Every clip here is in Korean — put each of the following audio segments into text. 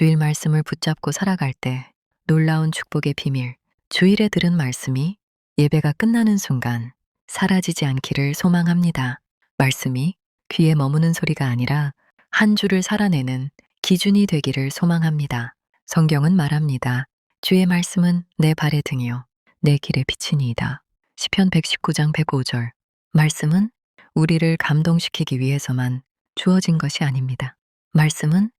주일 말씀을 붙잡고 살아갈 때 놀라운 축복의 비밀, 주일에 들은 말씀이 예배가 끝나는 순간 사라지지 않기를 소망합니다. 말씀이 귀에 머무는 소리가 아니라 한 주를 살아내는 기준이 되기를 소망합니다. 성경은 말합니다. 주의 말씀은 내 발의 등이요 내 길의 빛이니이다. 시편 119장 105절. 말씀은 우리를 감동시키기 위해서만 주어진 것이 아닙니다. 말씀은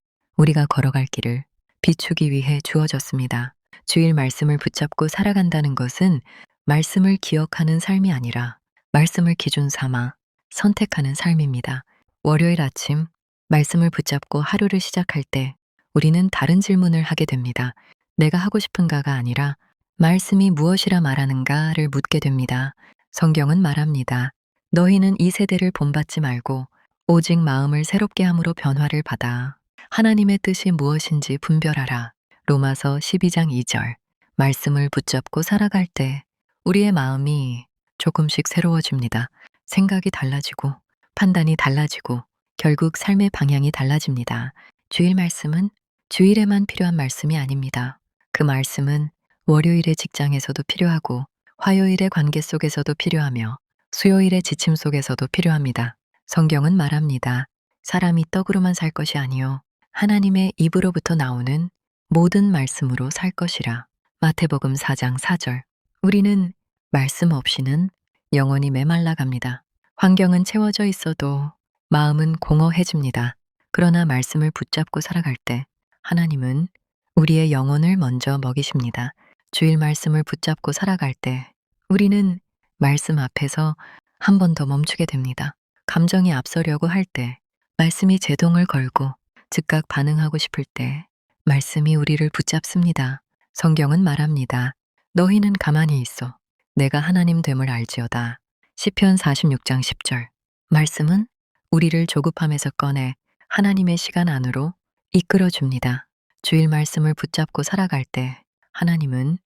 우리가 걸어갈 길을 비추기 위해 주어졌습니다. 주일 말씀을 붙잡고 살아간다는 것은 말씀을 기억하는 삶이 아니라 말씀을 기준 삼아 선택하는 삶입니다. 월요일 아침 말씀을 붙잡고 하루를 시작할 때 우리는 다른 질문을 하게 됩니다. 내가 하고 싶은가가 아니라 말씀이 무엇이라 말하는가를 묻게 됩니다. 성경은 말합니다. 너희는 이 세대를 본받지 말고 오직 마음을 새롭게 함으로 변화를 받아 하나님의 뜻이 무엇인지 분별하라. 로마서 12장 2절. 말씀을 붙잡고 살아갈 때 우리의 마음이 조금씩 새로워집니다. 생각이 달라지고 판단이 달라지고 결국 삶의 방향이 달라집니다. 주일 말씀은 주일에만 필요한 말씀이 아닙니다. 그 말씀은 월요일의 직장에서도 필요하고 화요일의 관계 속에서도 필요하며 수요일의 지침 속에서도 필요합니다. 성경은 말합니다. 사람이 떡으로만 살 것이 아니요 하나님의 입으로부터 나오는 모든 말씀으로 살 것이라. 마태복음 4장 4절. 우리는 말씀 없이는 영원히 메말라 갑니다. 환경은 채워져 있어도 마음은 공허해집니다. 그러나 말씀을 붙잡고 살아갈 때 하나님은 우리의 영혼을 먼저 먹이십니다. 주일 말씀을 붙잡고 살아갈 때 우리는 말씀 앞에서 한 번 더 멈추게 됩니다. 감정이 앞서려고 할 때 말씀이 제동을 걸고 즉각 반응하고 싶을 때 말씀이 우리를 붙잡습니다. 성경은 말합니다. 너희는 가만히 있어. 내가 하나님 됨을 알지어다. 시편 46장 10절. 말씀은 우리를 조급함에서 꺼내 하나님의 시간 안으로 이끌어 줍니다. 주일 말씀을 붙잡고 살아갈 때 하나님은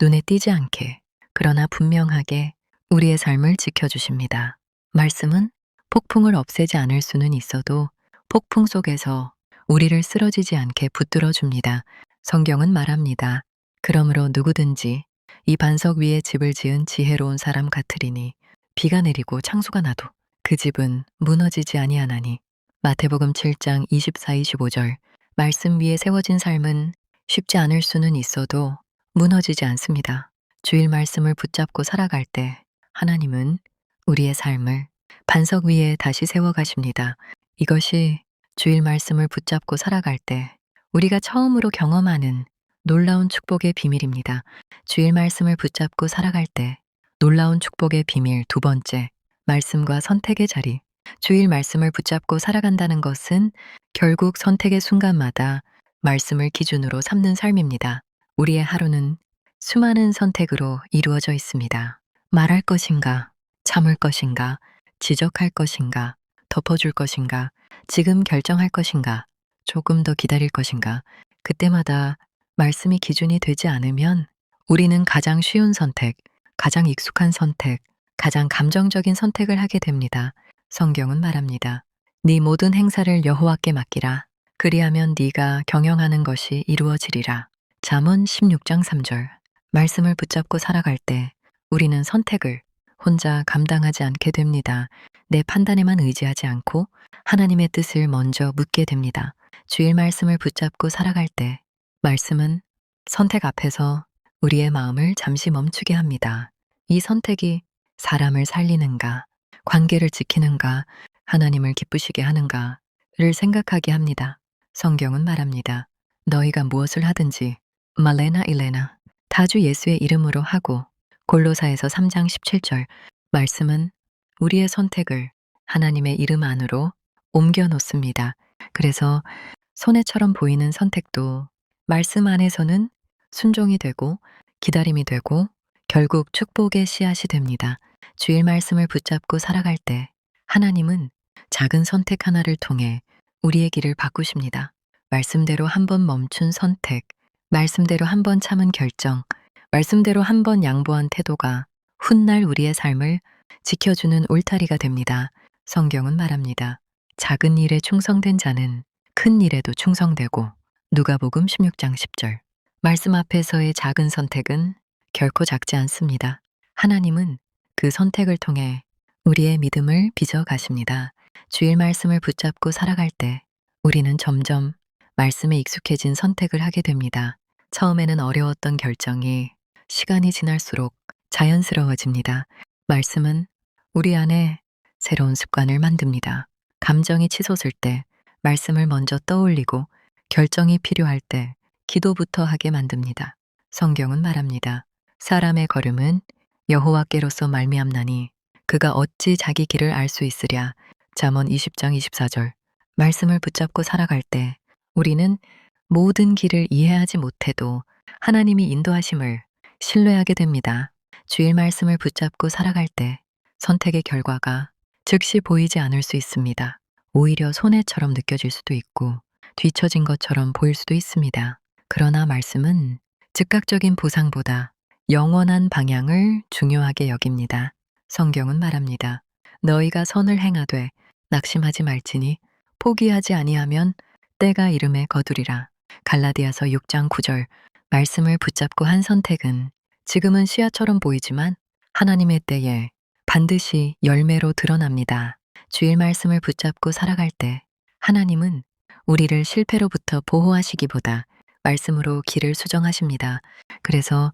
눈에 띄지 않게 그러나 분명하게 우리의 삶을 지켜 주십니다. 말씀은 폭풍을 없애지 않을 수는 있어도 폭풍 속에서 우리를 쓰러지지 않게 붙들어 줍니다. 성경은 말합니다. 그러므로 누구든지 이 반석 위에 집을 지은 지혜로운 사람 같으리니 비가 내리고 창수가 나도 그 집은 무너지지 아니하나니 마태복음 7장 24, 25절 말씀 위에 세워진 삶은 쉽지 않을 수는 있어도 무너지지 않습니다. 주일 말씀을 붙잡고 살아갈 때 하나님은 우리의 삶을 반석 위에 다시 세워 가십니다. 이것이 주일 말씀을 붙잡고 살아갈 때 우리가 처음으로 경험하는 놀라운 축복의 비밀입니다. 주일 말씀을 붙잡고 살아갈 때 놀라운 축복의 비밀 두 번째, 말씀과 선택의 자리. 주일 말씀을 붙잡고 살아간다는 것은 결국 선택의 순간마다 말씀을 기준으로 삼는 삶입니다. 우리의 하루는 수많은 선택으로 이루어져 있습니다. 말할 것인가, 참을 것인가, 지적할 것인가, 덮어줄 것인가, 지금 결정할 것인가, 조금 더 기다릴 것인가, 그때마다 말씀이 기준이 되지 않으면 우리는 가장 쉬운 선택, 가장 익숙한 선택, 가장 감정적인 선택을 하게 됩니다. 성경은 말합니다. 네 모든 행사를 여호와께 맡기라. 그리하면 네가 경영하는 것이 이루어지리라. 잠언 16장 3절. 말씀을 붙잡고 살아갈 때 우리는 선택을 혼자 감당하지 않게 됩니다. 내 판단에만 의지하지 않고 하나님의 뜻을 먼저 묻게 됩니다. 주일 말씀을 붙잡고 살아갈 때 말씀은 선택 앞에서 우리의 마음을 잠시 멈추게 합니다. 이 선택이 사람을 살리는가, 관계를 지키는가, 하나님을 기쁘시게 하는가를 생각하게 합니다. 성경은 말합니다. 너희가 무엇을 하든지 말레나 일레나 다주 예수의 이름으로 하고 골로사에서 3장 17절 말씀은 우리의 선택을 하나님의 이름 안으로 옮겨 놓습니다. 그래서 손해처럼 보이는 선택도 말씀 안에서는 순종이 되고 기다림이 되고 결국 축복의 씨앗이 됩니다. 주일 말씀을 붙잡고 살아갈 때 하나님은 작은 선택 하나를 통해 우리의 길을 바꾸십니다. 말씀대로 한 번 멈춘 선택, 말씀대로 한 번 참은 결정, 말씀대로 한 번 양보한 태도가 훗날 우리의 삶을 지켜주는 울타리가 됩니다. 성경은 말합니다. 작은 일에 충성된 자는 큰 일에도 충성되고 누가복음 16장 10절. 말씀 앞에서의 작은 선택은 결코 작지 않습니다. 하나님은 그 선택을 통해 우리의 믿음을 빚어 가십니다. 주일 말씀을 붙잡고 살아갈 때 우리는 점점 말씀에 익숙해진 선택을 하게 됩니다. 처음에는 어려웠던 결정이 시간이 지날수록 자연스러워집니다. 말씀은 우리 안에 새로운 습관을 만듭니다. 감정이 치솟을 때 말씀을 먼저 떠올리고 결정이 필요할 때 기도부터 하게 만듭니다. 성경은 말합니다. 사람의 걸음은 여호와께로서 말미암나니 그가 어찌 자기 길을 알 수 있으랴. 잠언 20장 24절. 말씀을 붙잡고 살아갈 때 우리는 모든 길을 이해하지 못해도 하나님이 인도하심을 신뢰하게 됩니다. 주일 말씀을 붙잡고 살아갈 때 선택의 결과가 즉시 보이지 않을 수 있습니다. 오히려 손해처럼 느껴질 수도 있고 뒤처진 것처럼 보일 수도 있습니다. 그러나 말씀은 즉각적인 보상보다 영원한 방향을 중요하게 여깁니다. 성경은 말합니다. 너희가 선을 행하되 낙심하지 말지니 포기하지 아니하면 때가 이름에 거두리라. 갈라디아서 6장 9절 말씀을 붙잡고 한 선택은 지금은 시야처럼 보이지만 하나님의 때에 반드시 열매로 드러납니다. 주일 말씀을 붙잡고 살아갈 때 하나님은 우리를 실패로부터 보호하시기보다 말씀으로 길을 수정하십니다. 그래서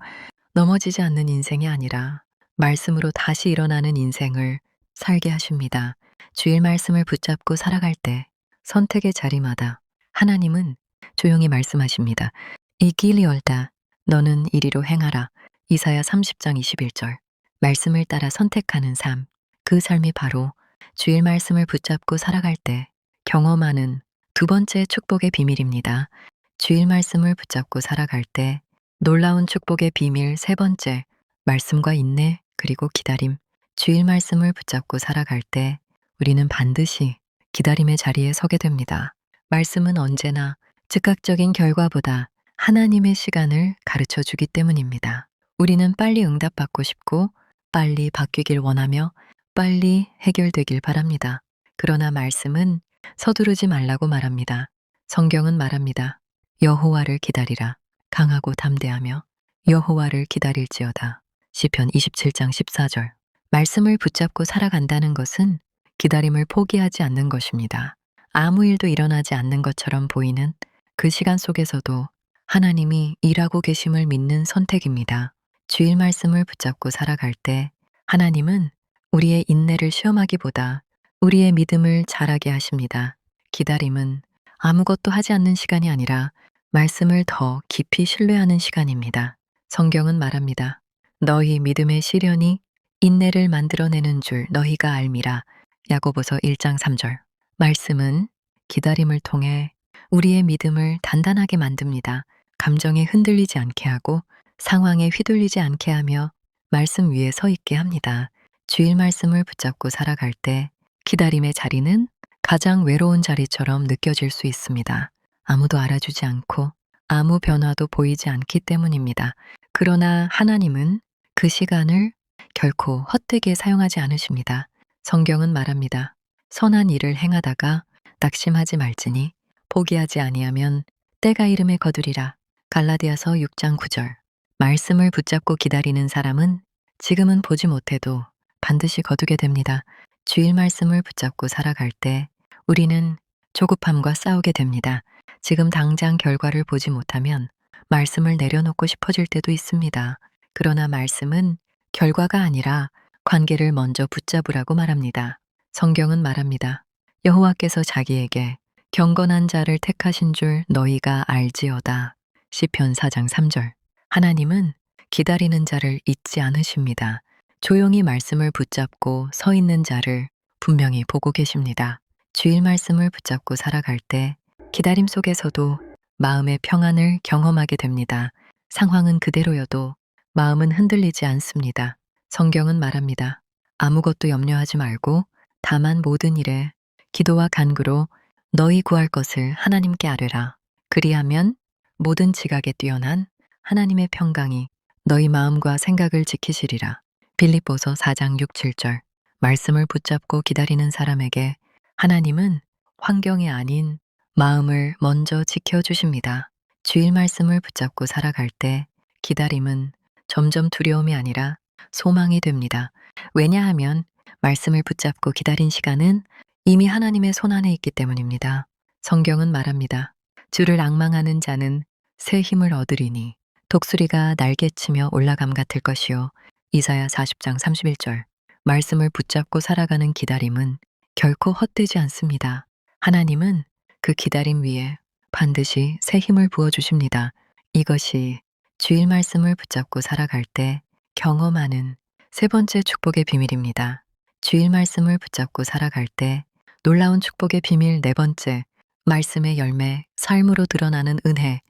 넘어지지 않는 인생이 아니라 말씀으로 다시 일어나는 인생을 살게 하십니다. 주일 말씀을 붙잡고 살아갈 때 선택의 자리마다 하나님은 조용히 말씀하십니다. 이 길이 옳다. 너는 이리로 행하라. 이사야 30장 21절. 말씀을 따라 선택하는 삶. 그 삶이 바로 주일 말씀을 붙잡고 살아갈 때 경험하는 두 번째 축복의 비밀입니다. 주일 말씀을 붙잡고 살아갈 때 놀라운 축복의 비밀 세 번째. 말씀과 인내 그리고 기다림. 주일 말씀을 붙잡고 살아갈 때 우리는 반드시 기다림의 자리에 서게 됩니다. 말씀은 언제나 즉각적인 결과보다 하나님의 시간을 가르쳐 주기 때문입니다. 우리는 빨리 응답받고 싶고 빨리 바뀌길 원하며 빨리 해결되길 바랍니다. 그러나 말씀은 서두르지 말라고 말합니다. 성경은 말합니다. 여호와를 기다리라. 강하고 담대하며 여호와를 기다릴지어다. 시편 27장 14절. 말씀을 붙잡고 살아간다는 것은 기다림을 포기하지 않는 것입니다. 아무 일도 일어나지 않는 것처럼 보이는 그 시간 속에서도 하나님이 일하고 계심을 믿는 선택입니다. 주일 말씀을 붙잡고 살아갈 때 하나님은 우리의 인내를 시험하기보다 우리의 믿음을 자라게 하십니다. 기다림은 아무것도 하지 않는 시간이 아니라 말씀을 더 깊이 신뢰하는 시간입니다. 성경은 말합니다. 너희 믿음의 시련이 인내를 만들어내는 줄 너희가 알미라. 야고보서 1장 3절. 말씀은 기다림을 통해 우리의 믿음을 단단하게 만듭니다. 감정에 흔들리지 않게 하고 상황에 휘둘리지 않게 하며 말씀 위에 서 있게 합니다. 주일 말씀을 붙잡고 살아갈 때 기다림의 자리는 가장 외로운 자리처럼 느껴질 수 있습니다. 아무도 알아주지 않고 아무 변화도 보이지 않기 때문입니다. 그러나 하나님은 그 시간을 결코 헛되게 사용하지 않으십니다. 성경은 말합니다. 선한 일을 행하다가 낙심하지 말지니 포기하지 아니하면 때가 이름에 거두리라. 갈라디아서 6장 9절. 말씀을 붙잡고 기다리는 사람은 지금은 보지 못해도 반드시 거두게 됩니다. 주일 말씀을 붙잡고 살아갈 때 우리는 조급함과 싸우게 됩니다. 지금 당장 결과를 보지 못하면 말씀을 내려놓고 싶어질 때도 있습니다. 그러나 말씀은 결과가 아니라 관계를 먼저 붙잡으라고 말합니다. 성경은 말합니다. 여호와께서 자기에게 경건한 자를 택하신 줄 너희가 알지어다. 시편 4장 3절. 하나님은 기다리는 자를 잊지 않으십니다. 조용히 말씀을 붙잡고 서 있는 자를 분명히 보고 계십니다. 주일 말씀을 붙잡고 살아갈 때 기다림 속에서도 마음의 평안을 경험하게 됩니다. 상황은 그대로여도 마음은 흔들리지 않습니다. 성경은 말합니다. 아무것도 염려하지 말고 다만 모든 일에 기도와 간구로 너희 구할 것을 하나님께 아뢰라. 그리하면 모든 지각에 뛰어난 하나님의 평강이 너희 마음과 생각을 지키시리라. 빌립보서 4장 6, 7절. 말씀을 붙잡고 기다리는 사람에게 하나님은 환경이 아닌 마음을 먼저 지켜주십니다. 주일 말씀을 붙잡고 살아갈 때 기다림은 점점 두려움이 아니라 소망이 됩니다. 왜냐하면 말씀을 붙잡고 기다린 시간은 이미 하나님의 손안에 있기 때문입니다. 성경은 말합니다. 주를 앙망하는 자는 새 힘을 얻으리니 독수리가 날개치며 올라감 같을 것이요. 이사야 40장 31절. 말씀을 붙잡고 살아가는 기다림은 결코 헛되지 않습니다. 하나님은 그 기다림 위에 반드시 새 힘을 부어 주십니다. 이것이 주일 말씀을 붙잡고 살아갈 때 경험하는 세 번째 축복의 비밀입니다. 주일 말씀을 붙잡고 살아갈 때 놀라운 축복의 비밀 네 번째, 말씀의 열매, 삶으로 드러나는 은혜.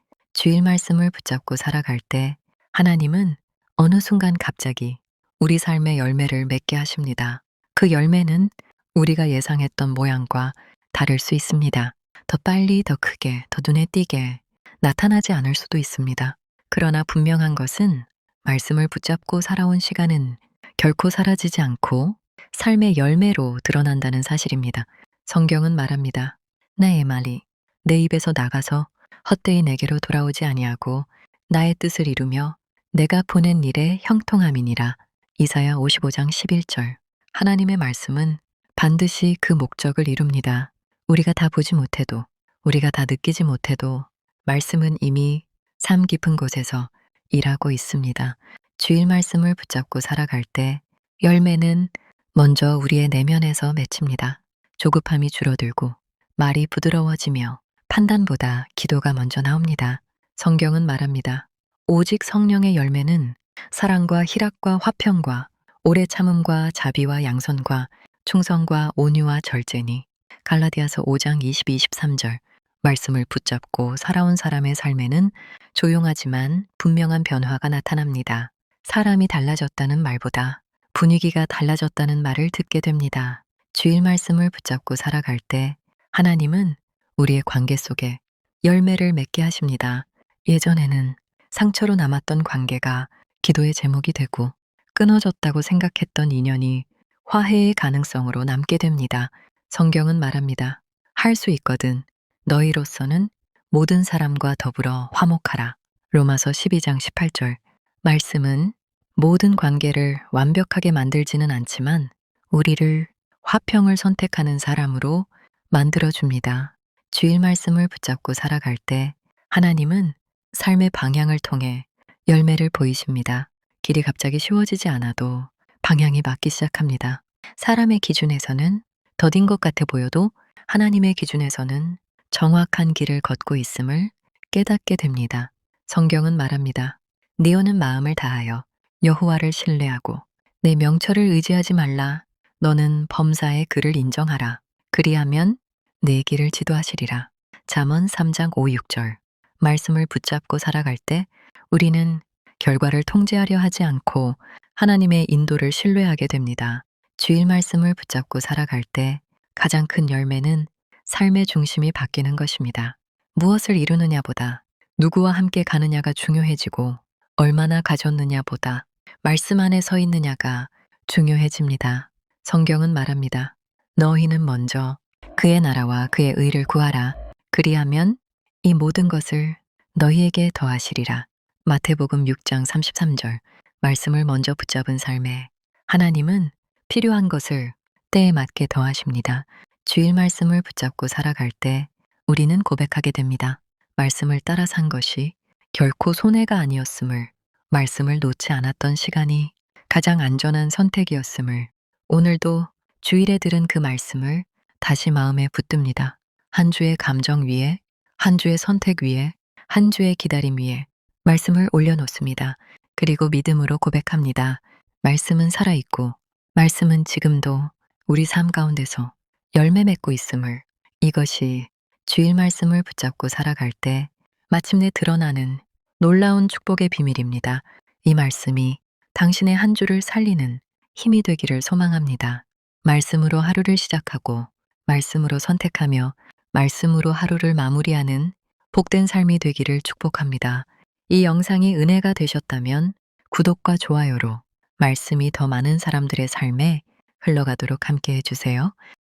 주일 말씀을 붙잡고 살아갈 때 하나님은 어느 순간 갑자기 우리 삶의 열매를 맺게 하십니다. 그 열매는 우리가 예상했던 모양과 다를 수 있습니다. 더 빨리, 더 크게, 더 눈에 띄게 나타나지 않을 수도 있습니다. 그러나 분명한 것은 말씀을 붙잡고 살아온 시간은 결코 사라지지 않고 삶의 열매로 드러난다는 사실입니다. 성경은 말합니다. 나의 말이 내 입에서 나가서 헛되이 내게로 돌아오지 아니하고 나의 뜻을 이루며 내가 보낸 일에 형통함이니라. 이사야 55장 11절. 하나님의 말씀은 반드시 그 목적을 이룹니다. 우리가 다 보지 못해도, 우리가 다 느끼지 못해도 말씀은 이미 삶 깊은 곳에서 일하고 있습니다. 주일 말씀을 붙잡고 살아갈 때 열매는 먼저 우리의 내면에서 맺힙니다. 조급함이 줄어들고 말이 부드러워지며 판단보다 기도가 먼저 나옵니다. 성경은 말합니다. 오직 성령의 열매는 사랑과 희락과 화평과 오래 참음과 자비와 양선과 충성과 온유와 절제니 갈라디아서 5장 22, 23절 말씀을 붙잡고 살아온 사람의 삶에는 조용하지만 분명한 변화가 나타납니다. 사람이 달라졌다는 말보다 분위기가 달라졌다는 말을 듣게 됩니다. 주일 말씀을 붙잡고 살아갈 때 하나님은 우리의 관계 속에 열매를 맺게 하십니다. 예전에는 상처로 남았던 관계가 기도의 제목이 되고 끊어졌다고 생각했던 인연이 화해의 가능성으로 남게 됩니다. 성경은 말합니다. 할 수 있거든. 너희로서는 모든 사람과 더불어 화목하라. 로마서 12장 18절. 말씀은 모든 관계를 완벽하게 만들지는 않지만 우리를 화평을 선택하는 사람으로 만들어줍니다. 주일 말씀을 붙잡고 살아갈 때 하나님은 삶의 방향을 통해 열매를 보이십니다. 길이 갑자기 쉬워지지 않아도 방향이 맞기 시작합니다. 사람의 기준에서는 더딘 것 같아 보여도 하나님의 기준에서는 정확한 길을 걷고 있음을 깨닫게 됩니다. 성경은 말합니다. 네오는 마음을 다하여 여호와를 신뢰하고 내 명철을 의지하지 말라. 너는 범사의 그를 인정하라. 그리하면 내 길을 지도하시리라. 잠언 3장 5, 6절. 말씀을 붙잡고 살아갈 때 우리는 결과를 통제하려 하지 않고 하나님의 인도를 신뢰하게 됩니다. 주일 말씀을 붙잡고 살아갈 때 가장 큰 열매는 삶의 중심이 바뀌는 것입니다. 무엇을 이루느냐보다 누구와 함께 가느냐가 중요해지고 얼마나 가졌느냐보다 말씀 안에 서 있느냐가 중요해집니다. 성경은 말합니다. 너희는 먼저 그의 나라와 그의 의를 구하라. 그리하면 이 모든 것을 너희에게 더하시리라. 마태복음 6장 33절. 말씀을 먼저 붙잡은 삶에 하나님은 필요한 것을 때에 맞게 더하십니다. 주일 말씀을 붙잡고 살아갈 때 우리는 고백하게 됩니다. 말씀을 따라 산 것이 결코 손해가 아니었음을, 말씀을 놓지 않았던 시간이 가장 안전한 선택이었음을, 오늘도 주일에 들은 그 말씀을 다시 마음에 붙듭니다. 한 주의 감정 위에, 한 주의 선택 위에, 한 주의 기다림 위에 말씀을 올려놓습니다. 그리고 믿음으로 고백합니다. 말씀은 살아있고, 말씀은 지금도 우리 삶 가운데서 열매 맺고 있음을 이것이 주일 말씀을 붙잡고 살아갈 때 마침내 드러나는 놀라운 축복의 비밀입니다. 이 말씀이 당신의 한 주를 살리는 힘이 되기를 소망합니다. 말씀으로 하루를 시작하고 말씀으로 선택하며 말씀으로 하루를 마무리하는 복된 삶이 되기를 축복합니다. 이 영상이 은혜가 되셨다면 구독과 좋아요로 말씀이 더 많은 사람들의 삶에 흘러가도록 함께 해주세요.